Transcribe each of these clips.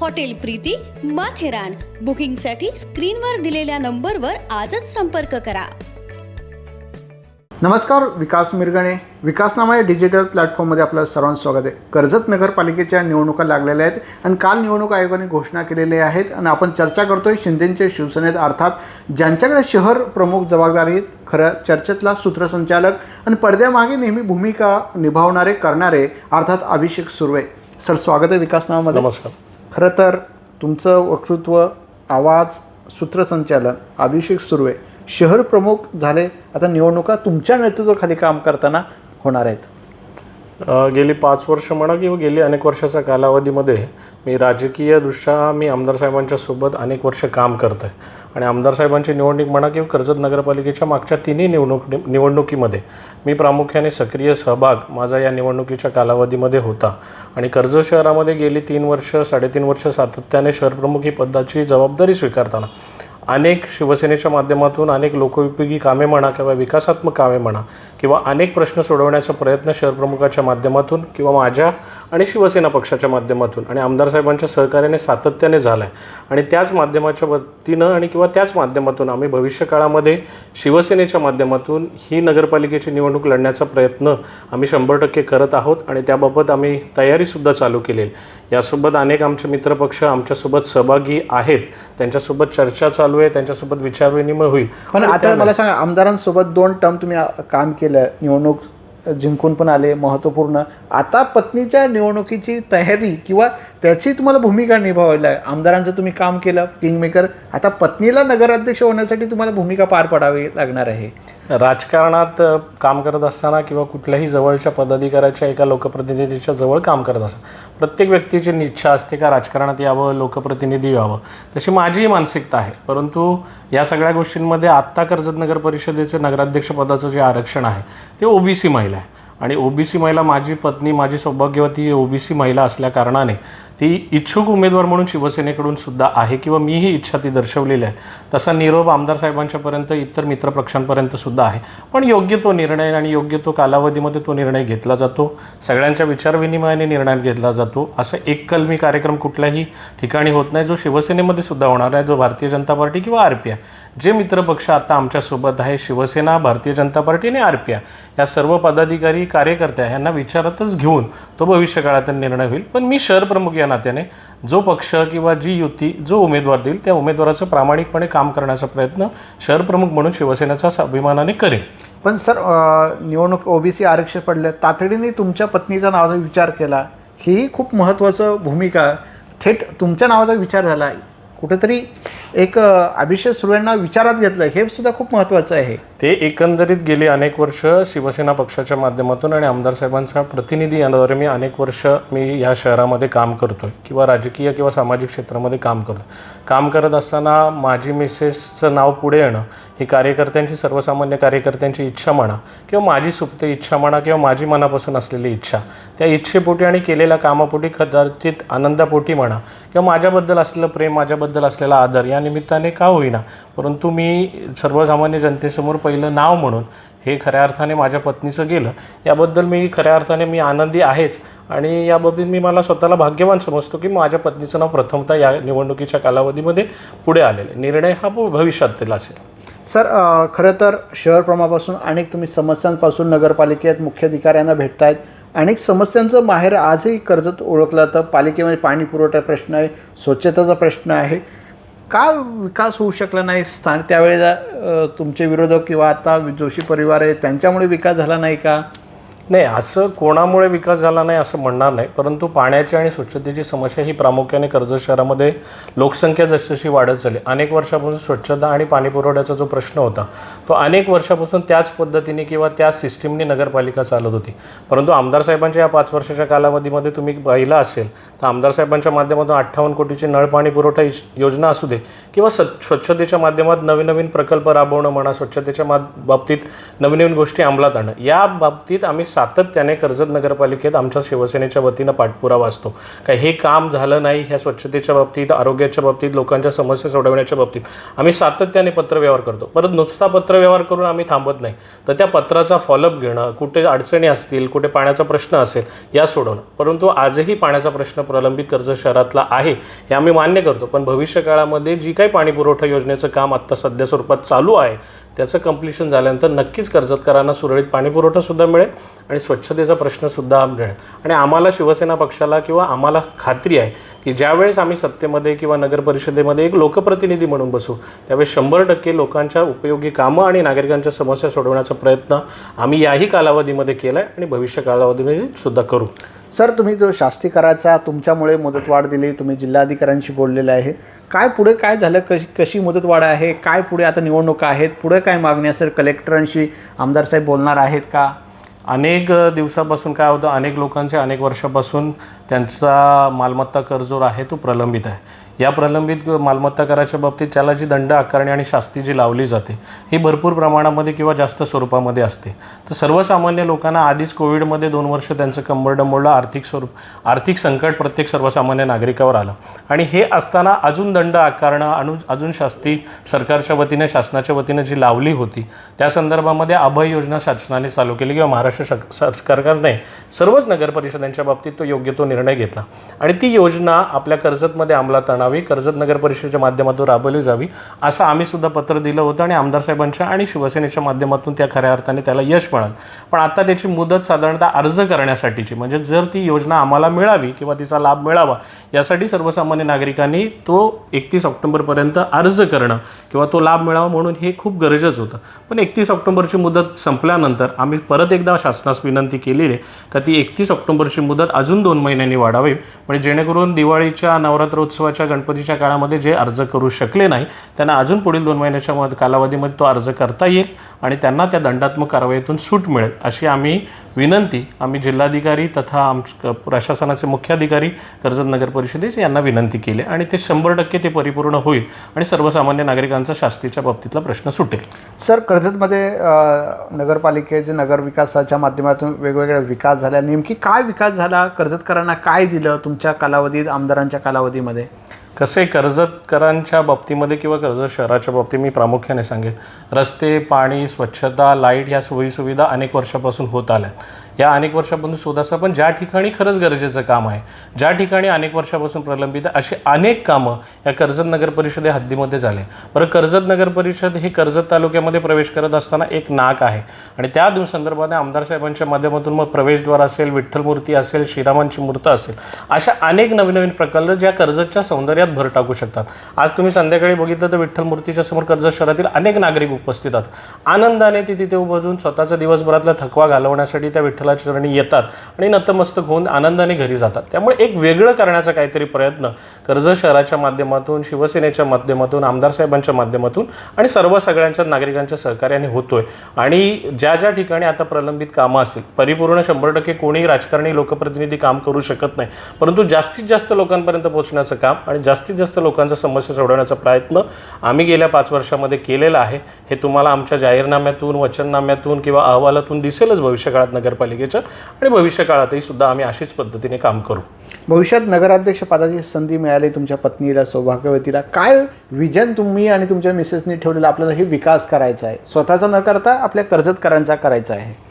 hotel Preeti Matheran बुकिंगसाठी स्क्रीनवर दिलेल्या नंबरवर आजच संपर्क करा. नमस्कार विकास मिरगणे. विकासनामा या डिजिटल प्लॅटफॉर्ममध्ये आपलं सर्वांचं स्वागत आहे. कर्जत नगरपालिकेच्या निवडणुका लागलेल्या आहेत आणि काल निवडणूक आयोगाने घोषणा केलेल्या आहेत आणि आपण चर्चा करतोय शिंदेचे शिवसेनेत. अर्थात ज्यांच्याकडे शहर प्रमुख जबाबदारी आहेत खरं चर्चेतला सूत्रसंचालक आणि पडद्यामागे नेहमी भूमिका निभावणारे करणारे अर्थात अभिषेक सुर्वे. सर स्वागत आहे विकासनामध्ये नमस्कार. खरं तर तुमचं वक्तृत्व आवाज सूत्रसंचालन अभिषेक सुर्वे शहर प्रमुख झाले. आता निवडणुका तुमच्या नेतृत्वाखाली काम करताना होणार आहेत. गेली पाच वर्ष म्हणा किंवा गेली अनेक वर्षाच्या कालावधीमध्ये मी राजकीयदृष्ट्या मी आमदार साहेबांच्या सोबत अनेक वर्ष काम करत आहे. आणि आमदार साहेबांची निवडणूक म्हणा किंवा कर्जत नगरपालिकेच्या मागच्या तिन्ही निवडणूक निवडणुकीमध्ये मी प्रामुख्याने सक्रिय सहभाग माझा या निवडणुकीच्या कालावधीमध्ये होता. आणि कर्जत शहरामध्ये गेली तीन वर्ष साडेतीन वर्ष सातत्याने शहरप्रमुख ही पदाची जबाबदारी स्वीकारताना अनेक शिवसेनेच्या माध्यमातून अनेक लोकोपयोगी कामे म्हणा किंवा विकासात्मक कामे म्हणा किंवा अनेक प्रश्न सोडवण्याचा प्रयत्न शहरप्रमुखाच्या माध्यमातून किंवा माझ्या आणि शिवसेना पक्षाच्या माध्यमातून आणि आमदार साहेबांच्या सहकार्याने सातत्याने झाला आहे आणि त्याच माध्यमाच्या वतीनं आणि किंवा त्याच माध्यमातून आम्ही भविष्यकाळामध्ये शिवसेनेच्या माध्यमातून ही नगरपालिकेची निवडणूक लढण्याचा प्रयत्न आम्ही शंभर टक्के करत आहोत आणि त्याबाबत आम्ही तयारीसुद्धा चालू केलेली यासोबत अनेक आमचे मित्रपक्ष आमच्यासोबत सहभागी आहेत. त्यांच्यासोबत चर्चा चालू आहे त्यांच्यासोबत विचारविनिमय होईल. पण आता मला सांगा आमदारांसोबत दोन टर्म तुम्ही काम केलं निवडणूक जिंकून पण आले महत्त्वपूर्ण. आता पत्नीच्या निवडणुकीची तयारी किंवा त्याची तुम्हाला भूमिका निभावायला आहे. आमदारांचं तुम्ही काम केलं किंगमेकर आता पत्नीला नगराध्यक्ष होण्यासाठी तुम्हाला भूमिका पार पाडावी लागणार आहे. राजकारणात काम करत असताना किंवा कुठल्याही जवळच्या पदाधिकाऱ्याच्या एका लोकप्रतिनिधीच्या जवळ काम करत असताना प्रत्येक व्यक्तीची इच्छा असते का राजकारणात यावं लोकप्रतिनिधी व्हावं? तशी माझीही मानसिकता आहे. परंतु या सगळ्या गोष्टींमध्ये आत्ता कर्जत नगर परिषदेचं नगराध्यक्षपदाचं जे आरक्षण आहे ते ओबीसी महिला आहे. आणि ओबीसी महिला माझी पत्नी माझी सौभाग्यवती ओबीसी महिला असल्या कारणाने ती इच्छुक उमेदवार म्हणून शिवसेनेकडून सुद्धा आहे किंवा मीही इच्छा ती दर्शवलेली आहे. तसा निरोप आमदार साहेबांच्यापर्यंत इतर मित्रपक्षांपर्यंत सुद्धा आहे. पण योग्य तो निर्णय आणि योग्य तो कालावधीमध्ये तो निर्णय घेतला जातो. सगळ्यांच्या विचारविनिमयाने निर्णय घेतला जातो. असं एककलमी कार्यक्रम कुठल्याही ठिकाणी होत नाही. जो शिवसेनेमध्ये सुद्धा होणार आहे जो भारतीय जनता पार्टी किंवा आर पी आय. जे मित्रपक्ष आता आमच्यासोबत आहे शिवसेना भारतीय जनता पार्टी आणि आर पी आय या सर्व पदाधिकारी कार्यकर्ते ह्यांना यांना विचारातच घेऊन तो भविष्यकाळातील निर्णय होईल. पण मी शहर प्रमुख या नात्याने जो पक्ष किंवा जी युती जो उमेदवार देईल त्या उमेदवाराचं प्रामाणिकपणे काम करण्याचा प्रयत्न शहर प्रमुख म्हणून शिवसेनेचा अभिमानाने करेन. पण सर निवडणूक ओबीसी आरक्षण पडल्या तातडीने तुमच्या पत्नीचा नावाचा विचार केला. ही खूप महत्त्वाचं भूमिका थेट तुमच्या नावाचा विचार झाला. कुठेतरी एक अभिषेक सुर्वेंना विचारात घेतलं. हे सुद्धा खूप महत्त्वाचं आहे. ते एकंदरीत गेली अनेक वर्ष शिवसेना पक्षाच्या माध्यमातून आणि आमदार साहेबांच्या प्रतिनिधी याद्वारे मी अनेक वर्ष मी या शहरामध्ये काम करतोय किंवा राजकीय किंवा सामाजिक क्षेत्रामध्ये काम करतो काम करत असताना माझी मिसेसचं नाव पुढे येणं ही कार्यकर्त्यांची सर्वसामान्य कार्यकर्त्यांची इच्छा म्हणा किंवा माझी सुप्त इच्छा म्हणा किंवा माझी मनापासून असलेली इच्छा त्या इच्छेपोटी आणि केलेल्या कामापोटी कदाचित आनंदापोटी म्हणा किंवा माझ्याबद्दल असलेलं प्रेम माझ्याबद्दल असलेला आदर या निमित्ताने का होईना. परंतु मी सर्वसामान्य जनतेसमोर पहिलं नाव म्हणून हे खऱ्या अर्थाने माझ्या पत्नीचं गेलं. याबद्दल मी खऱ्या अर्थाने मी आनंदी आहेच आणि याबाबतीत मी मला स्वतःला भाग्यवान समजतो की माझ्या पत्नीचं नाव प्रथमतः या निवडणुकीच्या कालावधीमध्ये पुढे आलेलं निर्णय हा भविष्यातील असेल. सर खरं तर शहर प्रमापासून अनेक तुम्ही समस्यांपासून नगरपालिकेत मुख्य अधिकाऱ्यांना भेटतायत. अनेक समस्यांचं माहेर आजही कर्जत ओळखलं तर पालिकेमध्ये पाणी पुरवठा प्रश्न आहे स्वच्छतेचा प्रश्न आहे. का विकास होऊ शकला नाही? स्थान त्यावेळेला तुमचे विरोधक किंवा आता जोशी परिवार आहे त्यांच्यामुळे विकास झाला नाही का? नाही असं कोणामुळे विकास झाला नाही असं म्हणणार नाही परंतु पाण्याची आणि स्वच्छतेची समस्या ही प्रामुख्याने कर्जत शहरामध्ये लोकसंख्या जसजशी वाढत झाली अनेक वर्षापासून स्वच्छता आणि पाणी पुरवठ्याचा जो प्रश्न होता तो अनेक वर्षापासून त्याच पद्धतीने किंवा त्याच सिस्टीमने नगरपालिका चालत होती. परंतु आमदार साहेबांच्या या पाच वर्षाच्या कालावधीमध्ये तुम्ही पाहिलं असेल तर आमदार साहेबांच्या माध्यमातून अठ्ठावन्न कोटीची नळ पाणी पुरवठा योजना असू दे किंवा स स्वच्छतेच्या माध्यमात नवीन नवीन प्रकल्प राबवणं म्हणा स्वच्छतेच्या मा बाबतीत नवीन नवीन गोष्टी अंमलात आणणं या बाबतीत आम्ही सातत्याने कर्जत नगरपालिकेत आमच्या शिवसेनेच्या वतीनं पाठपुरावा असतो का हे काम झालं नाही ह्या स्वच्छतेच्या बाबतीत आरोग्याच्या बाबतीत लोकांच्या समस्या सोडवण्याच्या बाबतीत आम्ही सातत्याने पत्रव्यवहार करतो. परत नुसता पत्रव्यवहार करून आम्ही थांबत नाही. तर त्या पत्राचा फॉलोअप घेणं कुठे अडचणी असतील कुठे पाण्याचा प्रश्न असेल या सोडवणं. परंतु आजही पाण्याचा प्रश्न प्रलंबित कर्ज शहरातला आहे हे आम्ही मान्य करतो. पण भविष्य काळामध्ये जी काही पाणी पुरवठा योजनेचं काम आत्ता सध्या स्वरूपात चालू आहे त्याचं कम्प्लिशन झाल्यानंतर नक्कीच कर्जतकरांना सुरळीत पाणीपुरवठासुद्धा मिळेल आणि स्वच्छतेचा प्रश्नसुद्धा मिळेल आणि आम्हाला शिवसेना पक्षाला किंवा आम्हाला खात्री आहे की ज्यावेळेस आम्ही सत्तेमध्ये किंवा नगरपरिषदेमध्ये एक लोकप्रतिनिधी म्हणून बसू त्यावेळेस शंभर टक्के लोकांच्या उपयोगी कामं आणि नागरिकांच्या समस्या सोडवण्याचा प्रयत्न आम्ही याही कालावधीमध्ये केला आहे आणि भविष्य कालावधीमध्ये सुद्धा करू. सर तुम्ही जो शास्ती कराचा तुमच्यामुळे मुदतवाढ दिली तुम्ही जिल्हाधिकाऱ्यांशी बोललेले आहे काय पुढे काय झालं? कशी कशी मुदतवाढ आहे? काय पुढे आता निवडणुका आहेत? पुढे काय मागणी असेल? कलेक्टरांशी आमदार साहेब बोलणार आहेत का? अनेक दिवसापासून काय होतं? अनेक लोकांचे अनेक वर्षापासून त्यांचा मालमत्ता कर जो आहे तो प्रलंबित आहे. या प्रलंबित मालमत्ता कराच्या बाबतीत त्याला जी दंड आकारणी आणि शास्ती जी लावली जाते ही भरपूर प्रमाणामध्ये किंवा जास्त स्वरूपामध्ये असते. तर सर्वसामान्य लोकांना आधीच कोविडमध्ये दोन वर्ष त्यांचं कंबर डंबोळलं आर्थिक स्वरूप आर्थिक संकट प्रत्येक सर्वसामान्य नागरिकावर आलं. आणि हे असताना अजून दंड आकारणं अनु अजून शास्ती सरकारच्या वतीने शासनाच्या वतीने जी लावली होती त्या संदर्भामध्ये अभय योजना शासनाने चालू केली किंवा महाराष्ट्र शक- सरकारने सर्वच नगर परिषदांच्या बाबतीत तो योग्य तो निर्णय घेतला. आणि ती योजना आपल्या कर्जतमध्ये अंमलात आणावी कर्जत नगर परिषदेच्या माध्यमातून राबवली जावी असं आम्ही सुद्धा पत्र दिलं होतं आणि आमदार साहेबांच्या आणि शिवसेनेच्या माध्यमातून त्या खऱ्या अर्थाने त्याला यश मिळालं. पण आता त्याची मुदत साधारणतः अर्ज करण्यासाठीची म्हणजे जर ती योजना आम्हाला मिळावी किंवा तिचा लाभ मिळावा यासाठी सर्वसामान्य नागरिकांनी तो एकतीस ऑक्टोबरपर्यंत अर्ज करणं किंवा तो लाभ मिळावा म्हणून हे खूप गरजेचं होतं. पण एकतीस ऑक्टोबरची मुदत संपल्यानंतर आम्ही परत एकदा शासनास विनंती केलेली आहे का ती एकतीस ऑक्टोबरची मुदत अजून दोन महिन्यांनी वाढावी म्हणजे जेणेकरून दिवाळीच्या नवरात्रोत्सवाच्या गणपतीच्या काळामध्ये जे अर्ज करू शकले नाही त्यांना अजून पुढील दोन महिन्याच्या मध कालावधीमध्ये तो अर्ज करता येईल आणि त्यांना त्या दंडात्मक कारवाईतून सूट मिळेल अशी आम्ही विनंती आम्ही जिल्हाधिकारी तथा आम प्रशासनाचे मुख्याधिकारी कर्जत नगर परिषदेचे यांना विनंती केली आणि ते शंभर टक्के ते परिपूर्ण होईल आणि सर्वसामान्य नागरिकांचा शास्तीच्या बाबतीतला प्रश्न सुटेल. सर कर्जतमध्ये नगरपालिकेचे नगरविकासाच्या माध्यमातून वेगवेगळ्या विकास झाल्या नेमकी काय विकास झाला? कर्जतकरांना काय दिलं तुमच्या कालावधीत आमदारांच्या कालावधीमध्ये? कसे कर्जतकरांच्या बाबतीमध्ये किंवा कर्जत शहराच्या बाबतीत मी प्रामुख्याने सांगेन. रस्ते पाणी स्वच्छता लाइट ह्या सोयीसुविधा अनेक वर्षापासून होत आल्या या अनेक वर्षापासून सुद्धा असं पण ज्या ठिकाणी खरंच गरजेचं काम आहे ज्या ठिकाणी अनेक वर्षापासून प्रलंबित आहे अशी अनेक कामं या कर्जत नगर परिषदे हद्दीमध्ये झाले. बरं कर्जत नगर परिषद हे कर्जत तालुक्यामध्ये प्रवेश करत असताना एक नाक आहे. आणि त्या संदर्भाने आमदार साहेबांच्या माध्यमातून मग प्रवेशद्वार असेल विठ्ठल मूर्ती असेल श्रीरामांची मूर्त असेल अशा अनेक नवीन नवीन प्रकल्प ज्या कर्जतच्या सौंदर्यात भर टाकू शकतात. आज तुम्ही संध्याकाळी बघितलं तर विठ्ठल मूर्तीच्या समोर कर्जत शहरातील अनेक नागरिक उपस्थित आहेत. आनंदाने ती तिथे उभं स्वतःचा दिवसभरातला थकवा घालवण्यासाठी त्या विठ्ठलाच्या चरणी येतात आणि नतमस्तक होऊन आनंदाने घरी जातात. त्यामुळे एक वेगळं करण्याचा काहीतरी प्रयत्न कर्जत शहराच्या माध्यमातून शिवसेनेच्या माध्यमातून आमदार साहेबांच्या माध्यमातून आणि सर्व सगळ्यांच्या नागरिकांच्या सहकार्याने होतोय. आणि ज्या ज्या ठिकाणी आता प्रलंबित कामं असतील परिपूर्ण शंभर टक्के कोणीही राजकारणी लोकप्रतिनिधी काम करू शकत नाही परंतु जास्तीत जास्त लोकांपर्यंत पोहोचण्याचं काम आणि जास्तीत जास्त लोकांच्या समस्या सोडवण्याचा प्रयत्न आम्ही गेल्या पाच वर्षामध्ये केलेला आहे. हे तुम्हाला आमच्या जाहीरनाम्यातून वचननाम्यातून किंवा अहवालातून दिसेलच भविष्यकाळात नगरपालिकेच्या आणि भविष्यकाळातही सुद्धा आम्ही अशीच पद्धतीने काम करू. भविष्यात नगराध्यक्ष पदाची संधी मिळाली तुमच्या पत्नीला सौभाग्यवतीला. काय विजन तुम्ही आणि तुमच्या मिसेसनी ठेवलेलं आपल्याला हे विकास करायचा आहे? स्वतःचा न करता आपल्या कर्जतकरांचा करायचा आहे.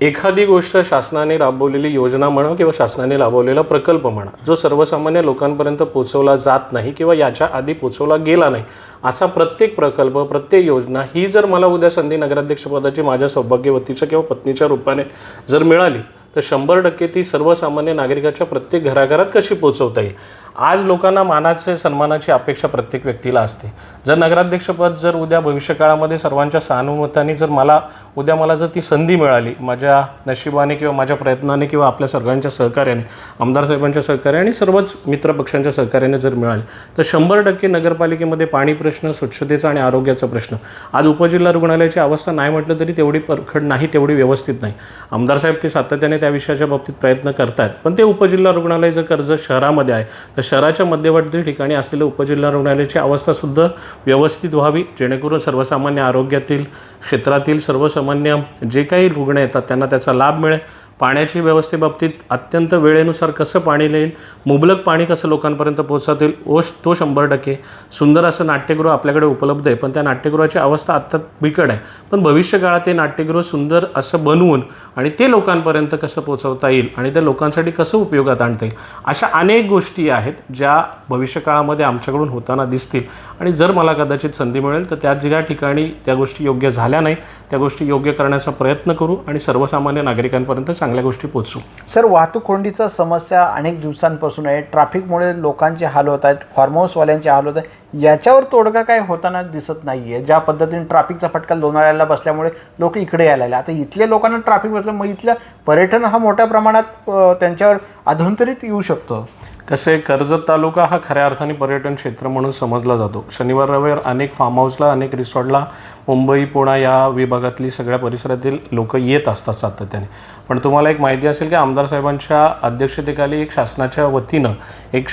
एखादी गोष्ट शासनाने राबवलेली योजना म्हणा किंवा शासनाने राबवलेला प्रकल्प म्हणा जो सर्वसामान्य लोकांपर्यंत पोचवला जात नाही किंवा याच्या आधी पोचवला गेला नाही असा प्रत्येक प्रकल्प प्रत्येक योजना ही जर मला उद्या संधी नगराध्यक्षपदाची माझ्या सौभाग्यवतीच्या किंवा पत्नीच्या रूपाने जर मिळाली तर शंभर टक्के ती सर्वसामान्य नागरिकाच्या प्रत्येक घराघरात कशी पोचवता येईल? आज लोकांना मानाचे सन्मानाची अपेक्षा प्रत्येक व्यक्तीला असते. जर नगराध्यक्षपद जर उद्या भविष्यकाळामध्ये सर्वांच्या सहानुभूताने जर मला उद्या मला जर ती संधी मिळाली माझ्या नशिबाने किंवा माझ्या प्रयत्नाने किंवा आपल्या सर्वांच्या सहकार्याने आमदार साहेबांच्या सहकार्याने आणि सर्वच मित्रपक्षांच्या सहकार्याने जर मिळाले तर शंभर टक्के नगरपालिकेमध्ये पाणी प्रश्न स्वच्छतेचा आणि आरोग्याचा प्रश्न. आज उपजिल्हा रुग्णालयाची अवस्था नाही म्हटलं तरी तेवढी परखड नाही तेवढी व्यवस्थित नाही. आमदार साहेब ते सातत्याने त्या विषयाच्या बाबतीत प्रयत्न करतात पण ते उपजिल्हा रुग्णालय जर कर्ज शहरामध्ये आहे तर शहराच्या मध्यवर्ती ठिकाणी असलेलं उपजिल्हा रुग्णालयाची अवस्थासुद्धा व्यवस्थित व्हावी जेणेकरून सर्वसामान्य आरोग्यातील क्षेत्रातील सर्वसामान्य जे काही रुग्ण येतात त्यांना त्याचा लाभ मिळेल. पाण्याची व्यवस्थेबाबतीत अत्यंत वेळेनुसार कसं पाणी येईल मुबलक पाणी कसं लोकांपर्यंत पोहोचवतील ओश तो शंभर टक्के. सुंदर असं नाट्यगृह आपल्याकडे उपलब्ध आहे पण त्या नाट्यगृहाची अवस्था आत्ता बिकट आहे. पण भविष्यकाळात ते नाट्यगृह सुंदर असं बनवून आणि ते लोकांपर्यंत कसं पोहोचवता येईल आणि ते लोकांसाठी कसं उपयोगात आणता येईल अशा अनेक गोष्टी आहेत ज्या भविष्यकाळामध्ये आमच्याकडून होताना दिसतील. आणि जर मला कदाचित संधी मिळेल तर त्या ज्या ठिकाणी त्या गोष्टी योग्य झाल्या नाहीत त्या गोष्टी योग्य करण्याचा प्रयत्न करू आणि सर्वसामान्य नागरिकांपर्यंत चांगल्या गोष्टी पोचू. सर वाहतूक कोंडीचा समस्या अनेक दिवसांपासून आहे. ट्रॅफिकमुळे लोकांचे हाल होत आहेत फार्म हाऊसवाल्यांचे हाल होत आहेत. याच्यावर तोडगा काय होताना दिसत नाही आहे ज्या पद्धतीने ट्रॅफिकचा फटका लोणावळ्याला बसल्यामुळे लोक इकडे यायला लागले. आता इथल्या लोकांना ट्रॅफिक बसलं मग इथल्या पर्यटन हा मोठ्या प्रमाणात त्यांच्यावर अधोंतरित येऊ शकतो. कसं कर्जत तालुका हा खऱ्या अर्थाने पर्यटन क्षेत्र म्हणून समजला जातो. शनिवार रविवार अनेक फार्म हाऊसला अनेक रिसॉर्टला मुंबई पुणा या विभागातली सगळ्या परिसरातील लोक येत असतात सातत्याने. पण तुम्हाला एक माहिती असेल की आमदार साहेबांच्या अध्यक्षतेखाली एक शासनाच्या वतीनं एक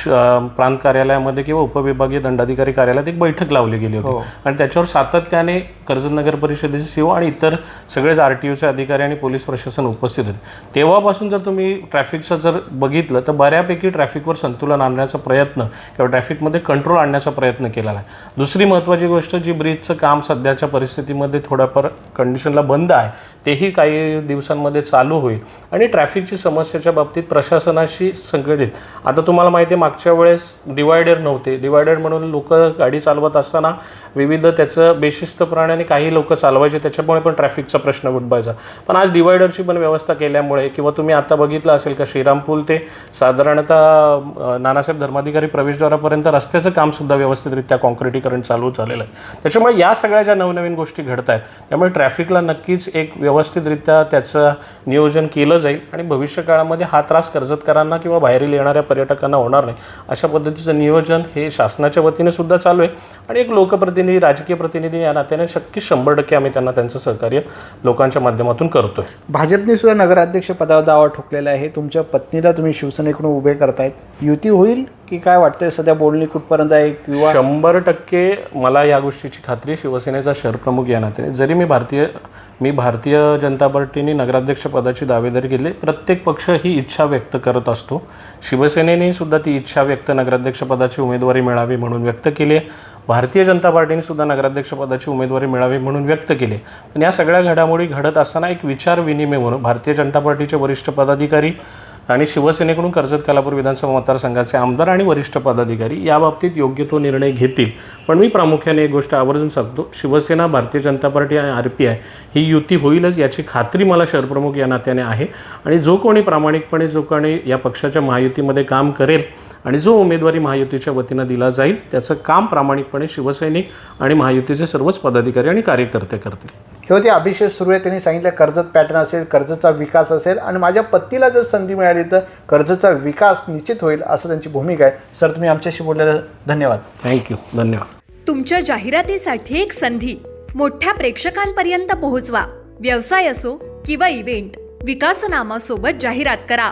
प्रांत कार्यालयामध्ये किंवा उपविभागीय दंडाधिकारी कार्यालयात एक बैठक लावली गेली होती. आणि त्याच्यावर सातत्याने कर्जत नगर परिषदेचे सीओ आणि इतर सगळेच आर टी ओचे अधिकारी आणि पोलीस प्रशासन उपस्थित होते. तेव्हापासून जर तुम्ही ट्रॅफिकचं जर बघितलं तर बऱ्यापैकी ट्रॅफिकवर संतुलन आणण्याचा प्रयत्न किंवा ट्रॅफिकमध्ये कंट्रोल आणण्याचा प्रयत्न केलेला आहे. दुसरी महत्त्वाची गोष्ट जी ब्रिजचं काम सध्याच्या परिस्थितीमध्ये थोड्याफार कंडिशनला बंद आहे तेही काही दिवसांमध्ये चालू होईल. आणि ट्रॅफिकची समस्येच्या बाबतीत प्रशासनाशी संघटित. आता तुम्हाला माहिती आहे मागच्या वेळेस डिवायडर नव्हते. डिवायडर म्हणून लोक गाडी चालवत असताना विविध त्याचं बेशिस्तपणाने काही लोक चालवायचे त्याच्यामुळे पण ट्रॅफिकचा प्रश्न उद्भवायचा. पण आज डिवायडरची पण व्यवस्था केल्यामुळे किंवा तुम्ही आता बघितलं असेल का श्रीरामपूल ते साधारणतः नानासाहेब धर्माधिकारी प्रवेशद्वारापर्यंत रस्त्याचं कामसुद्धा व्यवस्थितरित्या कॉन्क्रिटीकरण चालू झालेलं आहे. त्याच्यामुळे या सगळ्या ज्या नवनवीन गोष्टी घडत आहेत त्यामुळे ट्रॅफिकला नक्कीच एक व्यवस्थितरित्या त्याचं नियोजन केलं जाईल आणि भविष्य काळामध्ये हा त्रास कर्जतकरांना किंवा बाहेरील येणाऱ्या पर्यटकांना होणार नाही. अशा पद्धतीचं नियोजन हे शासनाच्या वतीने सुद्धा चालू आहे. आणि एक लोकप्रतिनिधी राजकीय प्रतिनिधी या नात्याने शक्य शंभर टक्के आम्ही त्यांना त्यांचं सहकार्य लोकांच्या माध्यमातून करतोय. भाजपने सुद्धा नगराध्यक्ष पदावर दावा ठोकलेला आहे. तुमच्या पत्नीला तुम्ही शिवसेनेकडून उभे करतायत. युती होईल की काय वाटतंय सध्या बोलणी कुठपर्यंत आहे? किंवा शंभर टक्के मला या गोष्टीची खात्री शिवसेनेचा शहरप्रमुख या नात्याने. जरी मी भारतीय मी भारतीय जनता पार्टीने नगराध्यक्ष पदाची दावेदारी केली प्रत्येक पक्ष ही इच्छा व्यक्त करत असतो. शिवसेनेने सुद्धा ती इच्छा व्यक्त नगराध्यक्ष पदाची उमेदवारी मिळावी म्हणून व्यक्त केली आहे. भारतीय जनता पार्टीने सुद्धा नगराध्यक्ष पदाची उमेदवारी मिळावी म्हणून व्यक्त केली पण या सगळ्या घडामोडी घडत असताना एक विचार विनिमय म्हणून भारतीय जनता पार्टीचे वरिष्ठ पदाधिकारी आणि शिवसेनेकडून कर्जत कालापूर विधानसभा मतदारसंघाचे आमदार आणि वरिष्ठ पदाधिकारी या बाबतीत योग्य तो निर्णय घेतील. पण मी प्रामुख्याने एक गोष्ट आवर्जून सांगतो शिवसेना भारतीय जनता पार्टी आणि आर पी आय ही युती होईलच याची खात्री मला शहरप्रमुख या नात्याने आहे. आणि जो कोणी प्रामाणिकपणे जो कोणी या पक्षाच्या महायुतीमध्ये काम करेल आणि जो उमेदवारी महायुतीच्या वतीनं दिला जाईल त्याचं काम प्रामाणिकपणे शिवसैनिक आणि महायुतीचे सर्वच पदाधिकारी आणि कार्यकर्ते करतील. हे होते अभिषेक सुर्वे. त्यांनी सांगितलं कर्जत पॅटर्न असेल कर्जतचा विकास असेल आणि माझ्या पत्नीला जर संधी मिळाली तर कर्जतचा विकास निश्चित होईल असं त्यांची भूमिका आहे. सर तुम्ही आमच्याशी बोललेलं धन्यवाद. थँक्यू धन्यवाद. तुमच्या जाहिरातीसाठी एक संधी. मोठ्या प्रेक्षकांपर्यंत पोहोचवा. व्यवसाय असो किंवा इव्हेंट विकासनामा सोबत जाहिरात करा.